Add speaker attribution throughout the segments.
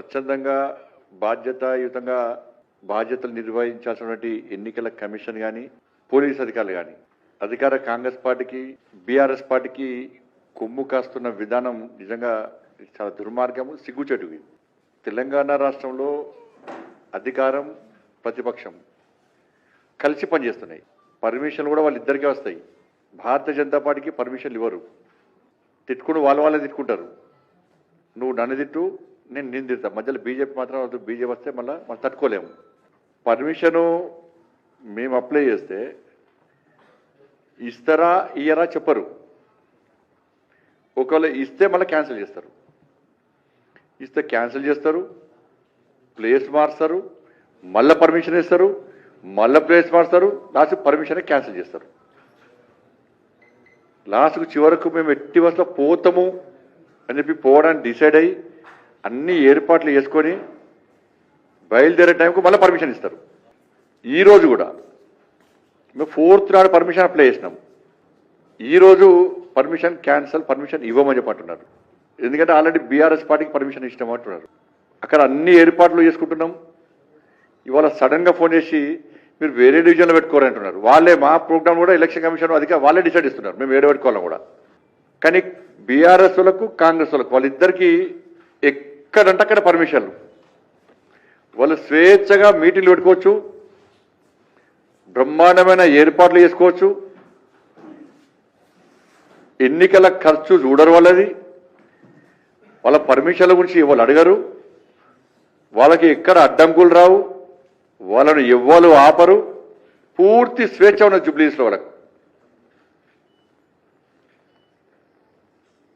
Speaker 1: స్వచ్ఛందంగా బాధ్యతాయుతంగా బాధ్యతలు నిర్వహించాల్సినటువంటి ఎన్నికల కమిషన్ కానీ పోలీస్ అధికారులు కానీ అధికార కాంగ్రెస్ పార్టీకి బీఆర్ఎస్ పార్టీకి కొమ్ము కాస్తున్న విధానం నిజంగా చాలా దుర్మార్గము సిగ్గుచేటు తెలంగాణ రాష్ట్రంలో అధికారం ప్రతిపక్షం. కలిసి పనిచేస్తున్నాయి. పర్మిషన్లు కూడా వాళ్ళిద్దరికే వస్తాయి. భారతీయ జనతా పార్టీకి పర్మిషన్లు ఇవ్వరు. తిట్టుకుని వాళ్ళ వాళ్ళే తిట్టుకుంటారు. నువ్వు నన్ను తిట్టు నేను నేను మధ్యలో బీజేపీ మాత్రం బీజేపీ వస్తే మళ్ళీ మనం తట్టుకోలేము. పర్మిషను మేము అప్లై చేస్తే ఇస్తారా ఇయ్యరా చెప్పరు. ఒకవేళ ఇస్తే మళ్ళీ క్యాన్సిల్ చేస్తారు. ఇస్తే క్యాన్సిల్ చేస్తారు ప్లేస్ మారుస్తారు మళ్ళీ పర్మిషన్ ఇస్తారు మళ్ళీ ప్లేస్ మారుస్తారు లాస్ట్ పర్మిషన్ క్యాన్సిల్ చేస్తారు. లాస్ట్కు చివరకు మేము ఎట్టి బస్సులో పోతాము అని చెప్పి పోవడానికి డిసైడ్ అయ్యి అన్ని ఏర్పాట్లు చేసుకొని బయలుదేరే టైంకు మళ్ళీ పర్మిషన్ ఇస్తారు. ఈరోజు కూడా మేము ఫోర్త్ నాడు పర్మిషన్ అప్లై చేసినాం. ఈ రోజు పర్మిషన్ క్యాన్సల్ పర్మిషన్ ఇవ్వమని చెప్పంటున్నారు. ఎందుకంటే ఆల్రెడీ బీఆర్ఎస్ పార్టీకి పర్మిషన్ ఇష్టం అంటున్నారు. అక్కడ అన్ని ఏర్పాట్లు చేసుకుంటున్నాం. ఇవాళ సడన్గా ఫోన్ చేసి మీరు వేరే డివిజన్లో పెట్టుకోరంటున్నారు వాళ్ళే మా ప్రోగ్రామ్ కూడా ఎలక్షన్ కమిషన్ అధిక వాళ్ళే డిసైడ్ ఇస్తున్నారు మేము ఏడు పెట్టుకోవాలని కూడా. కానీ బీఆర్ఎస్ వాళ్ళకు కాంగ్రెస్ వాళ్ళకు వాళ్ళిద్దరికీ ఎక్కడంటే అక్కడ పర్మిషన్లు వాళ్ళు స్వేచ్ఛగా మీటింగ్లు పెట్టుకోవచ్చు. బ్రహ్మాండమైన ఏర్పాట్లు చేసుకోవచ్చు. ఎన్నికల ఖర్చు చూడరు వాళ్ళది. వాళ్ళ పర్మిషన్ల గురించి వాళ్ళు అడగరు. వాళ్ళకి ఎక్కడ అడ్డంకులు రావు. వాళ్ళను ఎవ్వరు ఆపరు. పూర్తి స్వేచ్ఛ ఉన్న జుబ్లీస్లో వాళ్ళకు.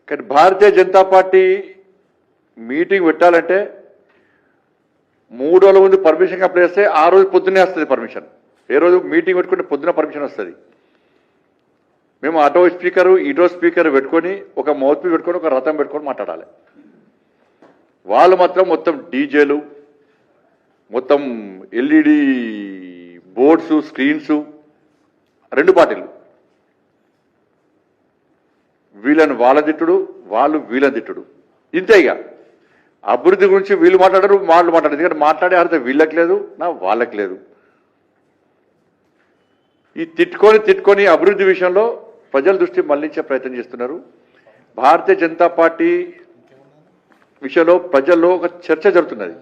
Speaker 1: కానీ భారతీయ జనతా పార్టీ మీటింగ్ పెట్టాలంటే మూడు రోజుల ముందు పర్మిషన్ అప్లై చేస్తే ఆ రోజు పొద్దున్నే వస్తుంది పర్మిషన్. ఏ రోజు మీటింగ్ పెట్టుకుంటే పొద్దున పర్మిషన్ వస్తుంది. మేము అటో స్పీకరు ఇటో స్పీకర్ పెట్టుకొని ఒక మౌత్పీ పెట్టుకొని ఒక రథం పెట్టుకొని మాట్లాడాలి. వాళ్ళు మాత్రం మొత్తం డీజేలు మొత్తం ఎల్ఈడి బోర్డ్స్ స్క్రీన్స్ రెండు పార్టీలు. వీళ్ళని వాళ్ళ తిట్టుడు వాళ్ళు వీళ్ళని తిట్టుడు. ఇంతే ఇక. అభివృద్ధి గురించి వీళ్ళు మాట్లాడరు వాళ్ళు మాట్లాడరు. ఎందుకంటే మాట్లాడే అర్థం వీళ్ళకి లేదు నా వాళ్ళకి లేదు. ఈ తిట్టుకొని తిట్టుకొని అభివృద్ధి విషయంలో ప్రజల దృష్టి మళ్ళించే ప్రయత్నం చేస్తున్నారు. భారతీయ జనతా పార్టీ విషయంలో ప్రజల్లో ఒక చర్చ జరుగుతున్నది.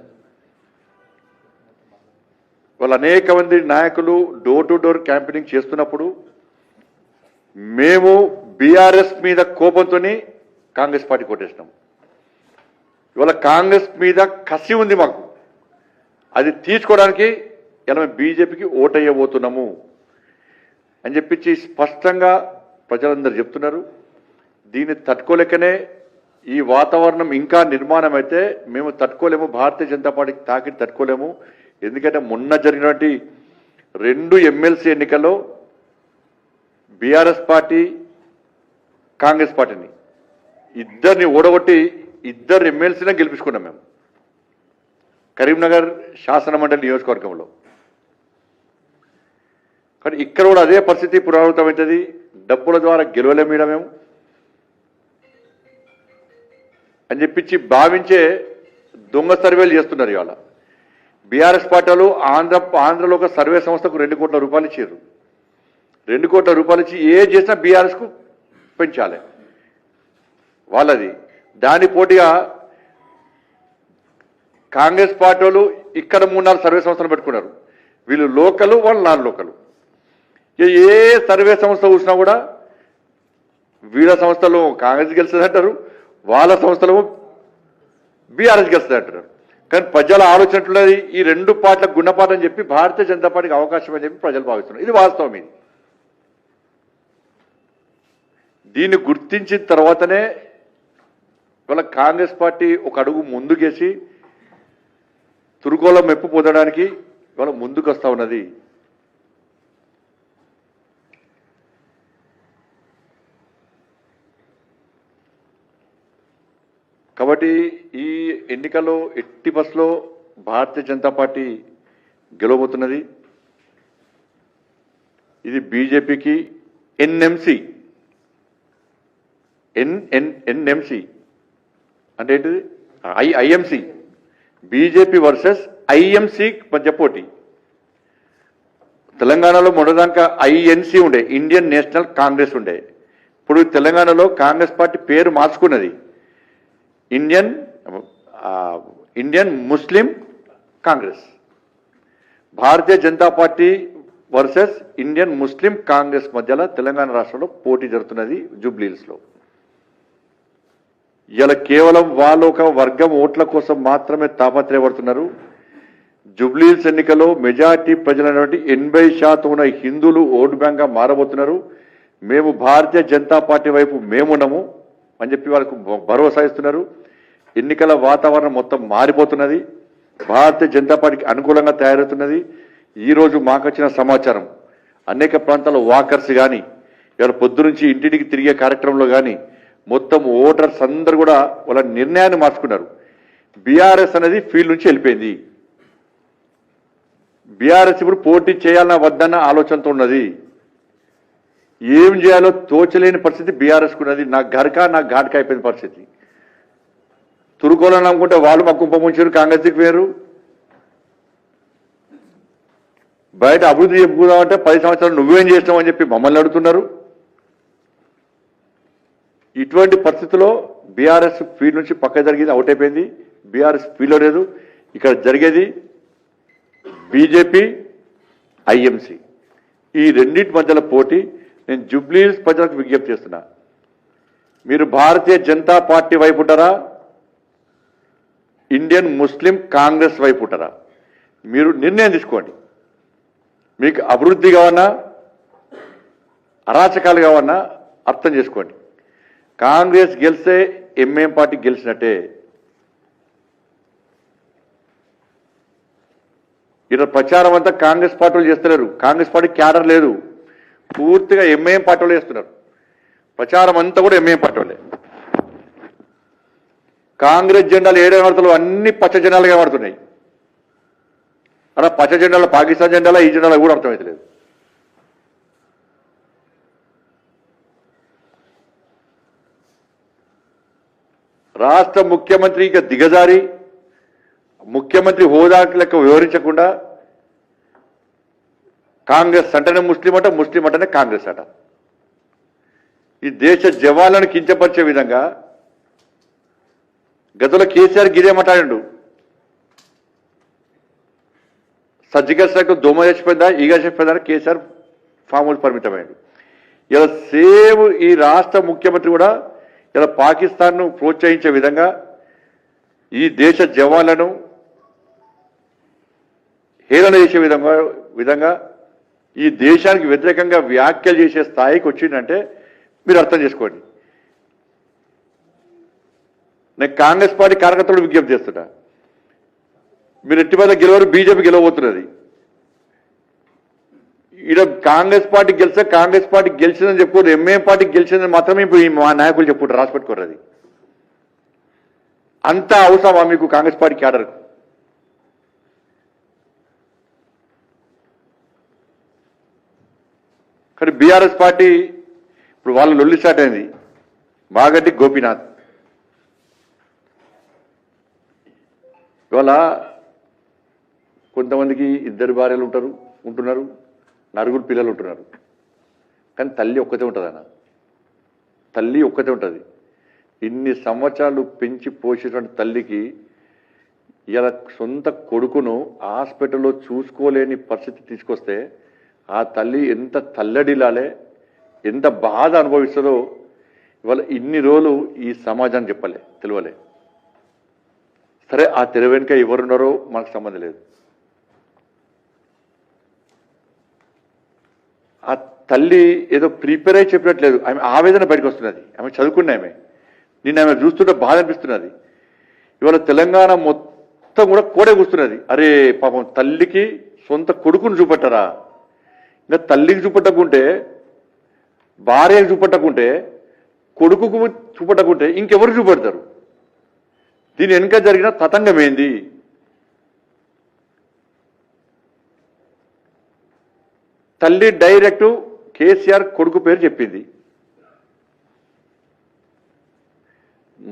Speaker 1: వాళ్ళు అనేక మంది నాయకులు డోర్ టు డోర్ క్యాంపెయినింగ్ చేస్తున్నప్పుడు మేము బీఆర్ఎస్ మీద కోపంతో కాంగ్రెస్ పార్టీ కొట్టేసినాం. ఇవాళ కాంగ్రెస్ మీద కసి ఉంది మాకు. అది తీసుకోవడానికి ఇలా మేము బీజేపీకి ఓటయ్యబోతున్నాము అని చెప్పించి స్పష్టంగా ప్రజలందరూ చెప్తున్నారు. దీన్ని తట్టుకోలేకనే ఈ వాతావరణం ఇంకా నిర్మాణం అయితే మేము తట్టుకోలేము భారతీయ జనతా పార్టీకి తాకిడి తట్టుకోలేము. ఎందుకంటే మొన్న జరిగినటువంటి రెండు ఎమ్మెల్సీ ఎన్నికల్లో బీఆర్ఎస్ పార్టీ కాంగ్రెస్ పార్టీని. ఇద్దరిని ఓడగొట్టి ఇద్దరు ఎమ్మెల్సీలను గెలిపించుకున్నాం మేము. కరీంనగర్ శాసనమండలి నియోజకవర్గంలో. కానీ ఇక్కడ కూడా అదే పరిస్థితి పునరావృతమవుతుంది డబ్బుల ద్వారా గెలవలేం మేము. అని చెప్పించి భావించే దొంగ సర్వేలు చేస్తున్నారు ఇవాళ. బీఆర్ఎస్ పార్టీలు ఆంధ్ర ఆంధ్రలో ఒక సర్వే సంస్థకు రెండు కోట్ల రూపాయలు ఇచ్చారు రెండు కోట్ల రూపాయలు ఇచ్చి ఏ చేసినా బీఆర్ఎస్కు పెంచాలి. వాళ్ళది దాని పోటీగా కాంగ్రెస్ పార్టీ వాళ్ళు ఇక్కడ మూడు నాలుగు సర్వే సంస్థలు పెట్టుకున్నారు. వీళ్ళు లోకలు వాళ్ళు నాన్ లోకలు. ఏ సర్వే సంస్థ చూసినా కూడా వీళ్ళ సంస్థలు కాంగ్రెస్ గెలుస్తుంది అంటారు వాళ్ళ సంస్థలు బీఆర్ఎస్ గెలుస్తుంది అంటారు కానీ ప్రజల ఆలోచన ఈ రెండు పార్టీలకు గుణపాఠం చెప్పి భారతీయ జనతా పార్టీకి అవకాశం అని చెప్పి ప్రజలు భావిస్తున్నారు. ఇది వాస్తవం ఇది. దీన్ని గుర్తించిన తర్వాతనే ఇవాళ కాంగ్రెస్ పార్టీ ఒక అడుగు ముందుకేసి తురుకోల మెప్పు పొందడానికి ఇవాళ ముందుకు వస్తూ ఉన్నది. కాబట్టి ఈ ఎన్నికల్లో ఎట్టి బస్లో భారతీయ జనతా పార్టీ గెలవబోతున్నది. ఇది బీజేపీకి ఎన్ఎంసి ఎన్ ఎన్ ఎన్ఎంసి అంటే ఏంటిది I IMC. BJP versus IMC మధ్య పోటీ. తెలంగాణలో మొదటిదాకా ఐఎన్సీ ఉండే ఇండియన్ నేషనల్ కాంగ్రెస్ ఉండే. ఇప్పుడు తెలంగాణలో కాంగ్రెస్ పార్టీ పేరు మార్చుకున్నది. Indian Indian Muslim Congress. Bharatiya Janata party versus Indian Muslim Congress మధ్యలో తెలంగాణ రాష్ట్రంలో పోటీ జరుగుతున్నది జూబ్లీహిల్స్లో. ఇలా కేవలం వాళ్ళు ఒక వర్గం ఓట్ల కోసం మాత్రమే తాపత్రయపడుతున్నారు. జుబ్లీల్స్ ఎన్నికల్లో మెజార్టీ ప్రజలైనటువంటి ఎనభై శాతం ఉన్న హిందువులు ఓటు బ్యాంక్గా మారబోతున్నారు. మేము భారతీయ జనతా పార్టీ వైపు మేమున్నాము అని చెప్పి వాళ్ళకు భరోసా ఇస్తున్నారు. ఎన్నికల వాతావరణం మొత్తం మారిపోతున్నది. భారతీయ జనతా పార్టీకి అనుకూలంగా తయారవుతున్నది. ఈరోజు మాకు వచ్చిన సమాచారం అనేక ప్రాంతాల్లో వాకర్స్ కానీ ఇవాళ పొద్దు నుంచి ఇంటింటికి తిరిగే కార్యక్రమంలో కానీ మొత్తం ఓటర్స్ అందరు కూడా వాళ్ళ నిర్ణయాన్ని మార్చుకున్నారు. బీఆర్ఎస్ అనేది ఫీల్డ్ నుంచి వెళ్ళిపోయింది. బీఆర్ఎస్ ఇప్పుడు పోటీ చేయాలన్నా వద్దన్న ఆలోచనతో ఉన్నది. ఏం చేయాలో తోచలేని పరిస్థితి బీఆర్ఎస్ ఉన్నది. నా గరక నా ఘాటక అయిపోయిన పరిస్థితి. తురుకోవాలని అనుకుంటే వాళ్ళు మా కుంభముంచారు కాంగ్రెస్కి వేరు. బయట అభివృద్ధి చెప్పుకుందామంటే పది సంవత్సరాలు నువ్వేం చేసినావు అని చెప్పి మమ్మల్ని అడుగుతున్నారు. ఇటువంటి పరిస్థితుల్లో బీఆర్ఎస్ ఫీల్డ్ నుంచి పక్క జరిగేది అవుట్ అయిపోయింది. బీఆర్ఎస్ ఫీల్డ్ లేదు. ఇక్కడ జరిగేది బీజేపీ ఐఎంసీ. ఈ రెండింటి మధ్యలో పోటీ. నేను జుబ్లీస్ ప్రజలకు విజ్ఞప్తి చేస్తున్నా. మీరు భారతీయ జనతా పార్టీ వైపు ఉంటారా? ఇండియన్ ముస్లిం కాంగ్రెస్ వైపు ఉంటారా? మీరు నిర్ణయం తీసుకోండి. మీకు అభివృద్ధి కావన్నా అరాచకాలు కావన్నా అర్థం చేసుకోండి. కాంగ్రెస్ గెలిస్తే ఎంఏం పార్టీ గెలిచినట్టే. ఇక్కడ ప్రచారం అంతా కాంగ్రెస్ పార్టీలు చేస్తలేరు. కాంగ్రెస్ పార్టీ క్యాడర్ లేదు. పూర్తిగా ఎంఐఎం పార్టీ చేస్తున్నారు. ప్రచారం అంతా కూడా ఎంఐఎం పార్టీ కాంగ్రెస్ జెండాలు ఏడే వార్తలు అన్ని పచ్చ జెండాలుగా వాడుతున్నాయి అలా పచ్చ జెండాలు పాకిస్తాన్ జెండాల ఈ జెండాలు కూడా అర్థమవుతలేదు రాష్ట్ర ముఖ్యమంత్రి ఇక దిగజారి ముఖ్యమంత్రి హోదా లెక్క వివరించకుండా కాంగ్రెస్ అంటేనే ముస్లిం అట ముస్లిం అంటేనే కాంగ్రెస్ అట. ఈ దేశ జవాన్లను కించపరిచే విధంగా గతంలో కేసీఆర్ గిరేమంటాడు మాట్లాడిండు. సర్జికల్ స్ట్రైక్ దోమ చచ్చిపోయిందా ఈగ చచ్చిపోయిందా అని కేసీఆర్ ఫామ్ హౌస్ పరిమితమైండు ఇలా సేమ్ ఈ రాష్ట్ర ముఖ్యమంత్రి కూడా ఇలా పాకిస్తాన్ను ప్రోత్సహించే విధంగా ఈ దేశ జవాన్లను హేళన చేసే విధంగా విధంగా ఈ దేశానికి వ్యతిరేకంగా వ్యాఖ్యలు చేసే స్థాయికి వచ్చిందంటే మీరు అర్థం చేసుకోండి. నేను కాంగ్రెస్ పార్టీ కార్యకర్తలు విజ్ఞప్తి చేస్తున్నా. మీరు ఎట్టి మీద గెలవరు బీజేపీ గెలవబోతున్నది. ఈరోజు కాంగ్రెస్ పార్టీ గెలిస్తే కాంగ్రెస్ పార్టీ గెలిచిందని చెప్పుకోరు ఎంఏ పార్టీ గెలిచిందని మాత్రమే ఇప్పుడు మా నాయకులు చెప్పుకుంటారు రాసిపెట్టుకోరు అది అంత అవసరమా మీకు కాంగ్రెస్ పార్టీ క్యాడర్? కానీ బీఆర్ఎస్ పార్టీ ఇప్పుడు వాళ్ళ లొల్లి స్టార్ట్ అయింది. మాగడ్డి గోపీనాథ్. ఇవాళ కొంతమందికి ఇద్దరు భార్యలు ఉంటారు ఉంటున్నారు. నలుగురు పిల్లలు ఉంటున్నారు. కానీ తల్లి ఒక్కతే ఉంటుంది అన్న. తల్లి ఒక్కతే ఉంటుంది. ఇన్ని సంవత్సరాలు పెంచి పోసేటువంటి తల్లికి ఇలా సొంత కొడుకును హాస్పిటల్లో చూసుకోలేని పరిస్థితి తీసుకొస్తే ఆ తల్లి ఎంత తల్లడిలాలే ఎంత బాధ అనుభవిస్తుందో ఇవాళ ఇన్ని రోజులు ఈ సమాజాన్ని చెప్పలే తెలియలే సరే ఆ తెర వెనుక ఎవరున్నారో మనకు సంబంధం లేదు. ఆ తల్లి ఏదో ప్రిపేర్ అయి చెప్పినట్లేదు. ఆమె ఆవేదన బయటకు వస్తున్నది. ఆమె చదువుకున్న ఆమె. నిన్న ఆమె చూస్తుంటే బాధ అనిపిస్తున్నది. ఇవాళ తెలంగాణ మొత్తం కూడా కోడే కూస్తున్నది. అరే పాపం తల్లికి సొంత కొడుకును చూపెట్టరా? ఇంకా తల్లికి చూపెట్టకుంటే భార్యకు చూపెట్టకుంటే కొడుకుకు చూపట్టకుంటే ఇంకెవరు చూపెడతారు? దీని వెనుక జరిగిన తతంగం ఏంది? తల్లి డైరెక్ట్ కేసీఆర్ కొడుకు పేరు చెప్పింది.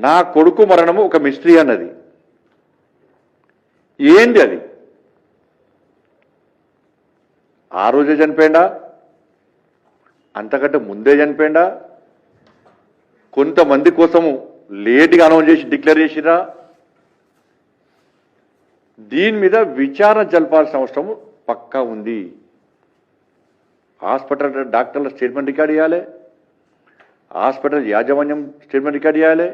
Speaker 1: నా కొడుకు మరణము ఒక మిస్టరీ అన్నది. ఏంది అది? ఆ రోజే చనిపోయిందా అంతకంటే ముందే చనిపోయిందా కొంతమంది కోసము లేట్గా అనౌన్స్ చేసి డిక్లేర్ చేసిరా దీని మీద విచారణ జరపాల్సిన అవసరం పక్కా ఉంది. హాస్పిటల్ డాక్టర్ల స్టేట్మెంట్ రికార్డ్ చేయాలి. హాస్పిటల్ యాజమాన్యం స్టేట్మెంట్ రికార్డ్ చేయాలి.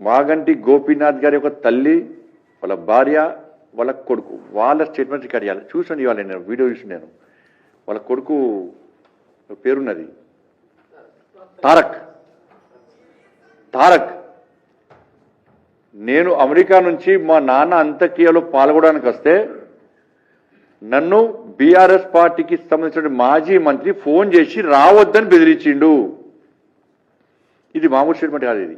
Speaker 1: మాగంటి గోపీనాథ్ గారి యొక్క తల్లి వాళ్ళ భార్య వాళ్ళ కొడుకు వాళ్ళ స్టేట్మెంట్ రికార్డ్ చేయాలి. చూసాను ఇవాళ నేను వీడియో చూసి నేను. వాళ్ళ కొడుకు పేరున్నది? తారక్. తారక్. నేను అమెరికా నుంచి మా నాన్న అంత్యక్రియలో పాల్గొనడానికి వస్తే నన్ను బీఆర్ఎస్ పార్టీకి సంబంధించిన మాజీ మంత్రి ఫోన్ చేసి రావద్దని బెదిరించిండు. ఇది మామూలు స్టేట్మెంట్ కాదు ఇది.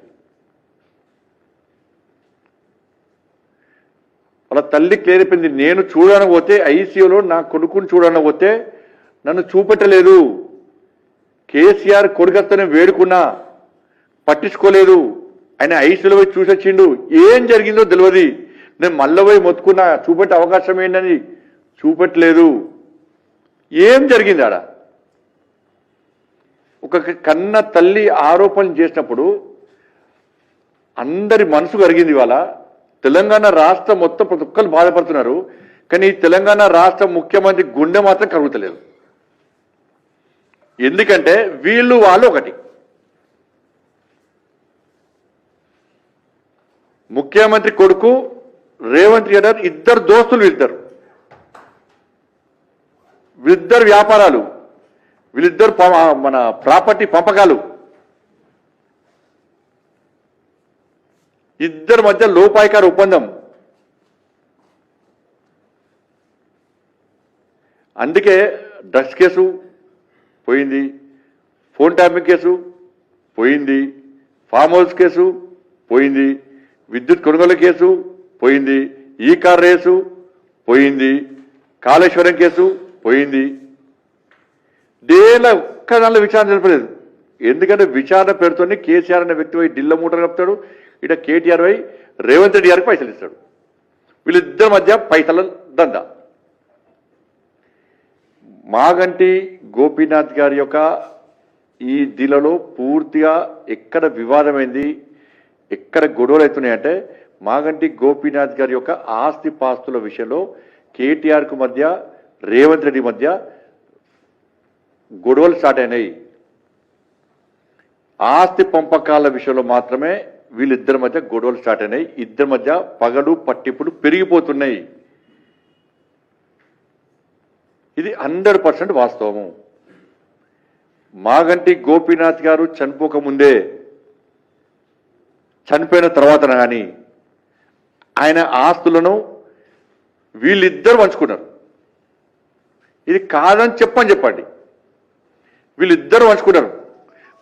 Speaker 1: వాళ్ళ తల్లి క్లియర్ అయిపోయింది నేను చూడడానికి పోతే ఐసీయూలో నా కొడుకుని చూడడానికి పోతే నన్ను చూపెట్టలేదు. కేసీఆర్ కొడుకత్తని వేడుకున్నా పట్టించుకోలేదు. ఆయన ఐసీలో పోయి చూసొచ్చిండు. ఏం జరిగిందో తెలియదు నేను మళ్ళీ పోయి మొత్తుకున్నా. చూపెట్టే అవకాశం ఏంటని చూపెట్టలేదు ఏం జరిగింది ఆడ? ఒక కన్న తల్లి ఆరోపణలు చేసినప్పుడు అందరి మనసు కరిగింది ఇవాళ. తెలంగాణ రాష్ట్రం మొత్తం ప్రతి ఒక్కరు బాధపడుతున్నారు. కానీ ఈ తెలంగాణ రాష్ట్ర ముఖ్యమంత్రి గుండె మాత్రం కరుగుతలేదు. ఎందుకంటే వీళ్ళు వాళ్ళు ఒకటి. ముఖ్యమంత్రి కొడుకు రేవంత్ రెడ్డి గారు ఇద్దరు దోస్తులు ఇద్దరు వీళ్ళిద్దరు వ్యాపారాలు వీళ్ళిద్దరు ప- మన ప్రాపర్టీ పంపకాలు. ఇద్దరి మధ్య లోపాయికార ఒప్పందం. అందుకే డ్రగ్స్ కేసు పోయింది ఫోన్ ట్యాపింగ్ కేసు పోయింది ఫామ్ హౌస్ కేసు పోయింది విద్యుత్ కొనుగోలు కేసు పోయింది ఈ కార్ రేసు పోయింది కాళేశ్వరం కేసు పోయింది. డేలా ఒక్క దానిలో విచారణ జరపలేదు. ఎందుకంటే విచారణ పేరుతోనే కేసీఆర్ అనే వ్యక్తి పోయి ఢిల్ల మూటలు కలుపుతాడు ఇట కేటీఆర్ పోయి రేవంత్ రెడ్డి గారికి పైసలు ఇస్తాడు. వీళ్ళిద్దరి మధ్య పైసల దందా మాగంటి గోపీనాథ్ గారి యొక్క ఈ దిలలో పూర్తిగా ఎక్కడ వివాదమైంది ఎక్కడ గొడవలు అవుతున్నాయంటే మాగంటి గోపీనాథ్ గారి యొక్క ఆస్తి పాస్తుల విషయంలో కేటీఆర్కు మధ్య రేవంత్ రెడ్డి మధ్య గొడవలు స్టార్ట్ అయినాయి. ఆస్తి పంపకాల విషయంలో మాత్రమే వీళ్ళిద్దరి మధ్య గొడవలు స్టార్ట్ అయినాయి. ఇద్దరి మధ్య పగలు పట్టింపులు పెరిగిపోతున్నాయి. ఇది హండ్రెడ్ పర్సెంట్ వాస్తవము. మాగంటి గోపీనాథ్ గారు చనిపోక ముందే చనిపోయిన తర్వాత కానీ ఆయన ఆస్తులను వీళ్ళిద్దరు పంచుకున్నారు. ఇది కాదని చెప్పని చెప్పండి. వీళ్ళిద్దరు పంచుకున్నారు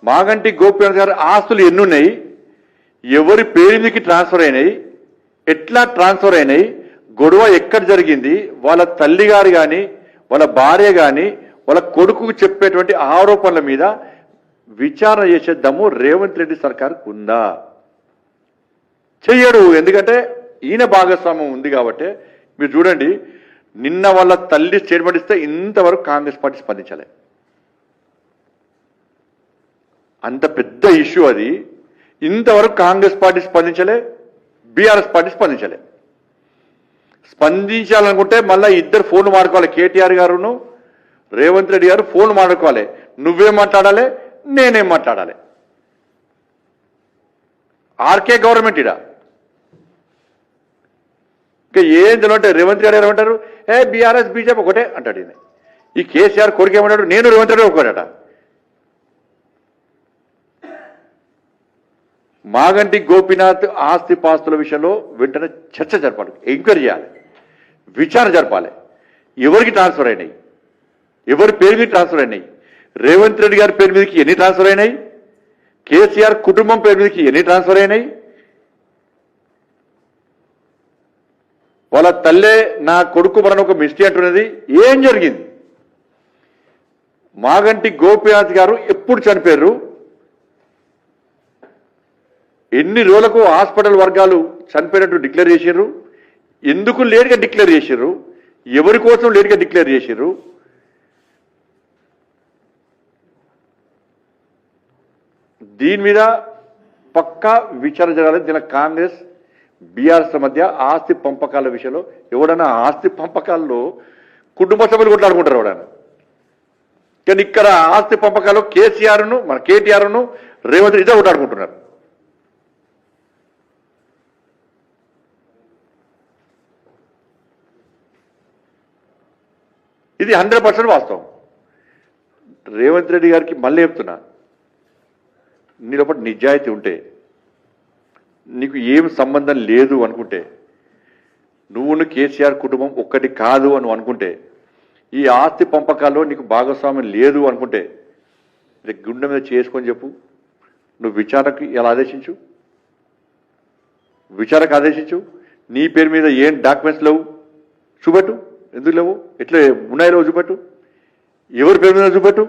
Speaker 1: మాగంటి గోపీనాథ్ గారు ఆస్తులు ఎన్ని ఉన్నాయి ఎవరి పేరు మీదకి ట్రాన్స్ఫర్ అయినాయి? ఎట్లా ట్రాన్స్ఫర్ అయినాయి? గొడవ ఎక్కడ జరిగింది? వాళ్ళ తల్లిగారు కానీ వాళ్ళ భార్య కానీ వాళ్ళ కొడుకు చెప్పేటువంటి ఆరోపణల మీద విచారణ చేసే దమ్ము రేవంత్ రెడ్డి సర్కార్కు ఉందా? చెయ్యడు. ఎందుకంటే ఈయన భాగస్వామ్యం ఉంది కాబట్టి మీరు చూడండి. నిన్న వాళ్ళ తల్లి స్టేట్మెంట్ ఇస్తే ఇంతవరకు కాంగ్రెస్ పార్టీ స్పందించలే. అంత పెద్ద ఇష్యూ అది. ఇంతవరకు కాంగ్రెస్ పార్టీ స్పందించలే బీఆర్ఎస్ పార్టీ స్పందించలే. స్పందించాలనుకుంటే మళ్ళీ ఇద్దరు ఫోన్ మాడుకోవాలి కేటీఆర్ గారును రేవంత్ రెడ్డి గారు ఫోన్ మాడుకోవాలి నువ్వేం మాట్లాడాలి నేనేం మాట్లాడాలి. ఆర్కే గవర్నమెంట్ ఇడా. ఇంకా ఏం తెలియంటే రేవంత్ రెడ్డి గారు ఏమంటారు? ఏ బీఆర్ఎస్ బీజేపీ ఒకటే అంటాడు ఈయన. ఈ కేసీఆర్ కొడుకు ఏమన్నాడు? నేను రేవంత్ రెడ్డి ఒకటట మాగంటి గోపీనాథ్ ఆస్తి పాస్తుల విషయంలో వెంటనే చర్చ జరపాలి. ఎంక్వైరీ చేయాలి. విచారణ జరపాలి. ఎవరికి ట్రాన్స్ఫర్ అయినాయి? ఎవరి పేరు మీద ట్రాన్స్ఫర్ అయినాయి? రేవంత్ రెడ్డి గారి పేరు మీదకి ఎన్ని ట్రాన్స్ఫర్ అయినాయి? కేసీఆర్ కుటుంబం పేరు మీదకి ఎన్ని ట్రాన్స్ఫర్ అయినాయి? వాళ్ళ తల్లే నా కొడుకు మన ఒక మిస్టీ అంటున్నది. ఏం జరిగింది? మాగంటి గోపీనాథ్ గారు ఎప్పుడు చనిపోయారు? ఎన్ని రోజులకు హాస్పిటల్ వర్గాలు చనిపోయినట్టు డిక్లేర్ చేశారు ఎందుకు లేట్గా డిక్లేర్ చేశారు ఎవరి కోసం లేట్గా డిక్లేర్ చేశారు దీని మీద పక్కా విచారణ జరగాలి. దీని కాంగ్రెస్ బీఆర్ఎస్ మధ్య ఆస్తి పంపకాల విషయంలో ఎవడన్నా ఆస్తి పంపకాల్లో కుటుంబ సభ్యులు కొట్లాడుకుంటారు ఎవడన్నా. కానీ ఇక్కడ ఆస్తి పంపకాలు కేసీఆర్ను మన కేటీఆర్ను రేవంత్ ఇదే కొట్లాడుకుంటున్నారు. ఇది హండ్రెడ్ పర్సెంట్ వాస్తవం. రేవంత్ రెడ్డి గారికి మళ్ళీ చెప్తున్నా నీ లోపల నిజాయితీ ఉంటే నీకు ఏం సంబంధం లేదు అనుకుంటే నువ్వును కేసీఆర్ కుటుంబం ఒక్కటి కాదు అని అనుకుంటే ఈ ఆస్తి పంపకాల్లో నీకు భాగస్వామ్యం లేదు అనుకుంటే ఇది గుండె మీద చేసుకొని చెప్పు. నువ్వు విచారణకు ఎలా ఆదేశించు? విచారకు ఆదేశించు. నీ పేరు మీద ఏం డాక్యుమెంట్స్ లేవు? చూపెట్టు. ఎందుకు లేవు? ఎట్లా ఉన్నాయి లేవు చూపెట్టు. ఎవరి పేరు మీద చూపెట్టు?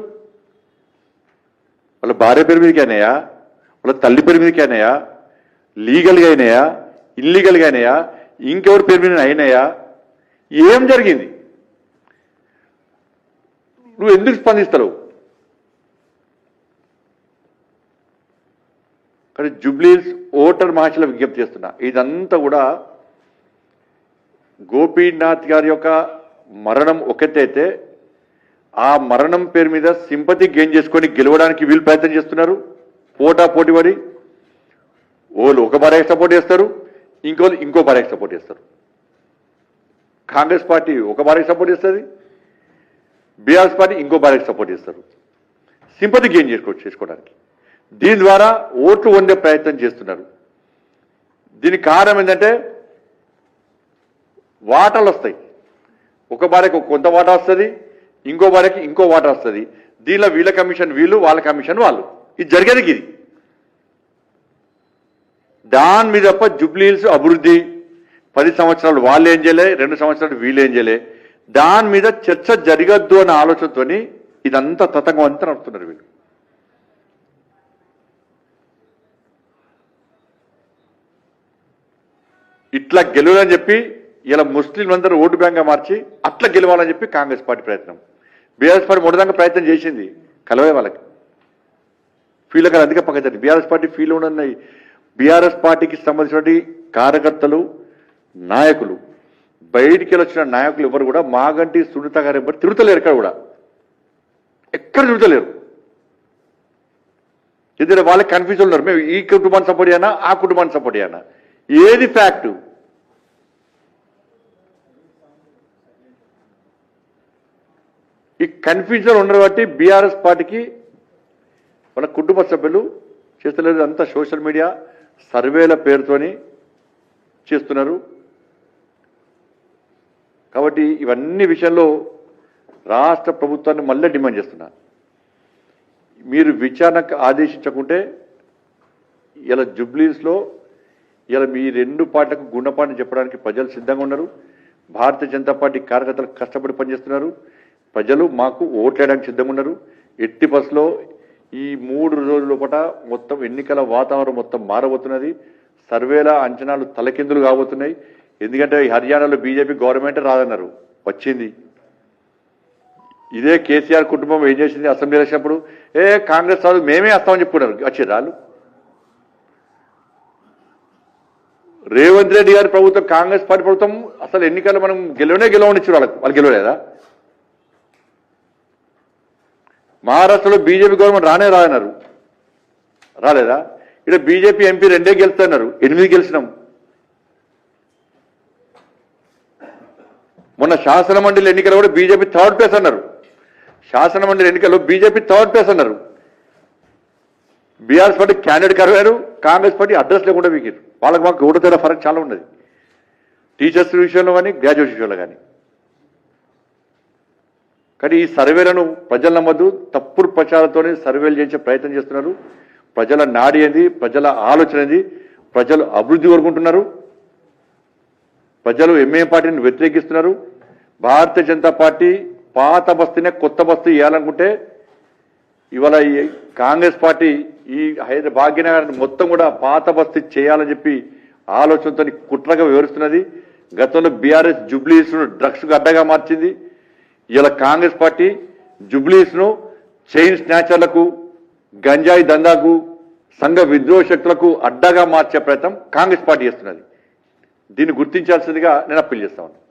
Speaker 1: వాళ్ళ భార్య పేరు మీదకి అయినాయా? వాళ్ళ తల్లి పేరు మీదకి అయినాయా? లీగల్గా అయినాయా? ఇల్లీగల్గా అయినాయా? ఇంకెవరి పేరు మీద అయినాయా? ఏం జరిగింది? నువ్వు ఎందుకు స్పందిస్తావు? కానీ జుబ్లీస్ ఓటర్ మహాశల విజ్ఞప్తి చేస్తున్నా. ఇదంతా కూడా గోపీనాథ్ గారి యొక్క మరణం ఒకటైతే ఆ మరణం పేరు మీద సింపతి గెయిన్ చేసుకొని గెలవడానికి వీళ్ళు ప్రయత్నం చేస్తున్నారు. పోటా పోటీ పడి ఓళ్ళు ఒక భార్యకి సపోర్ట్ చేస్తారు ఇంకోళ్ళు ఇంకో భార్యకి సపోర్ట్ చేస్తారు. కాంగ్రెస్ పార్టీ ఒక భార్యకి సపోర్ట్ చేస్తుంది బీఆర్ఎస్ పార్టీ ఇంకో భార్యకి సపోర్ట్ చేస్తారు. సింపతి గెయిన్ చేసుకో చేసుకోవడానికి. దీని ద్వారా ఓట్లు వండే ప్రయత్నం చేస్తున్నారు. దీనికి కారణం ఏంటంటే వాటాలు వస్తాయి. ఒక భార్యకు కొంత వాటా వస్తుంది ఇంకో భార్యకి ఇంకో వాటా వస్తుంది. దీనిలో వీళ్ళ కమిషన్ వీళ్ళు వాళ్ళ కమిషన్ వాళ్ళు. ఇది జరిగేది ఇది. దాని మీద తప్ప జుబ్లీహిల్స్ అభివృద్ధి పది సంవత్సరాలు వాళ్ళు ఏం చేయలే రెండు సంవత్సరాలు వీళ్ళు ఏం చేయలే. దాని మీద చర్చ జరగద్దు అనే ఆలోచనతోని ఇదంతా తతంగం అంతా నడుపుతున్నారు వీళ్ళు. ఇట్లా గెలవాలని చెప్పి ఇలా ముస్లింలందరూ ఓటు బ్యాంక్గా మార్చి అట్లా గెలవాలని చెప్పి కాంగ్రెస్ పార్టీ ప్రయత్నం. బీఆర్ఎస్ పార్టీ మొదటిదాకా ప్రయత్నం చేసింది. కలవే వాళ్ళకి. ఫీల్ కదా అందుకే పక్కన బీఆర్ఎస్ పార్టీ ఫీల్ ఉన్నాయి బీఆర్ఎస్ పార్టీకి సంబంధించినటువంటి కార్యకర్తలు నాయకులు బయటికి వచ్చిన నాయకులు ఎవరు కూడా మాగంటి సునీత గారు ఎవరు తిరుగుతలేరు ఎక్కడ కూడా. ఎక్కడ తిరుగుతలేరు. ఇద్దరు వాళ్ళకి కన్ఫ్యూజన్ ఉన్నారు. మేము ఈ కుటుంబాన్ని సపోర్ట్ చేయనా ఆ కుటుంబాన్ని సపోర్ట్ చేయనా? ఏది ఫ్యాక్ట్ ఈ కన్ఫ్యూజన్ ఉండరు బట్టి బీఆర్ఎస్ పార్టీకి వాళ్ళ కుటుంబ సభ్యులు చేస్తలేదు అంతా సోషల్ మీడియా సర్వేల పేరుతోని చేస్తున్నారు. కాబట్టి ఇవన్నీ విషయంలో రాష్ట్ర ప్రభుత్వాన్ని మళ్ళీ డిమాండ్ చేస్తున్నా. మీరు విచారణకు ఆదేశించకుంటే ఇలా జుబ్లీస్లో ఇలా మీ రెండు పార్టీలకు గుణపాఠం చెప్పడానికి ప్రజలు సిద్ధంగా ఉన్నారు. భారతీయ జనతా పార్టీ కార్యకర్తలు కష్టపడి పనిచేస్తున్నారు. ప్రజలు మాకు ఓట్లేయడానికి సిద్ధంగా ఉన్నారు. ఎట్టి బస్సులో ఈ మూడు రోజుల పూట మొత్తం ఎన్నికల వాతావరణం మొత్తం మారబోతున్నది. సర్వేల అంచనాలు తలకిందులు కాబోతున్నాయి. ఎందుకంటే హర్యానాలో బీజేపీ గవర్నమెంట్ రాదన్నారు. వచ్చింది. ఇదే కేసీఆర్ కుటుంబం ఏం చేసింది? అసెంబ్లీ వచ్చినప్పుడు ఏ కాంగ్రెస్ వాళ్ళు మేమే వస్తామని చెప్పుకున్నారు. వచ్చారు వాళ్ళు రేవంత్ రెడ్డి గారి ప్రభుత్వం కాంగ్రెస్ పార్టీ ప్రభుత్వం అసలు ఎన్నికలు మనం గెలవనే గెలవనిచ్చారు వాళ్ళకి. వాళ్ళు గెలవలేదా? మహారాష్ట్రలో బీజేపీ గవర్నమెంట్ రానే రాదన్నారు రాలేదా? ఇక్కడ బీజేపీ ఎంపీ రెండే గెలుస్తున్నారు. ఎనిమిది గెలిచినాం. మొన్న శాసన మండలి ఎన్నికలు కూడా బీజేపీ థర్డ్ ప్లేస్ అన్నారు. శాసన మండలి ఎన్నికల్లో బీజేపీ థర్డ్ ప్లేస్ అన్నారు. బీఆర్ఎస్ పార్టీ క్యాండిడేట్ కరవారు కాంగ్రెస్ పార్టీ అడ్రస్ లేకుండా వీకారు వాళ్ళకి మాకు ఓటు తేడా ఫరక్ చాలా ఉన్నది. టీచర్స్ విషయంలో కానీ గ్రాడ్యుయేట్ విషయంలో కానీ. కానీ ఈ సర్వేలను ప్రజలు నమ్మద్దు. తప్పుడు ప్రచారంతోనే సర్వేలు చేసే ప్రయత్నం చేస్తున్నారు. ప్రజల నాడి ఏంది? ప్రజల ఆలోచన ఏంది? ప్రజలు అభివృద్ధి కోరుకుంటున్నారు. ప్రజలు ఎంఏ పార్టీని వ్యతిరేకిస్తున్నారు. భారతీయ జనతా పార్టీ పాత బస్తీనే కొత్త బస్తీ వేయాలనుకుంటే ఇవాళ కాంగ్రెస్ పార్టీ ఈ హైదరాబాద్ భాగ్యనగర్ మొత్తం కూడా పాత బస్తీ చేయాలని చెప్పి ఆలోచనతో కుట్రగా వివరిస్తున్నది గతంలో బీఆర్ఎస్ జుబ్లీస్ డ్రగ్స్కు డ్రగ్స్ అడ్డగా మార్చింది. ఇలా కాంగ్రెస్ పార్టీ జుబ్లీస్ను చైన్ స్నాచర్లకు గంజాయి దందాకు సంఘ విద్రోహ శక్తులకు అడ్డగా మార్చే ప్రయత్నం కాంగ్రెస్ పార్టీ చేస్తున్నది. దీన్ని గుర్తించాల్సిందిగా నేను అప్పీల్ చేస్తా ఉన్నాను.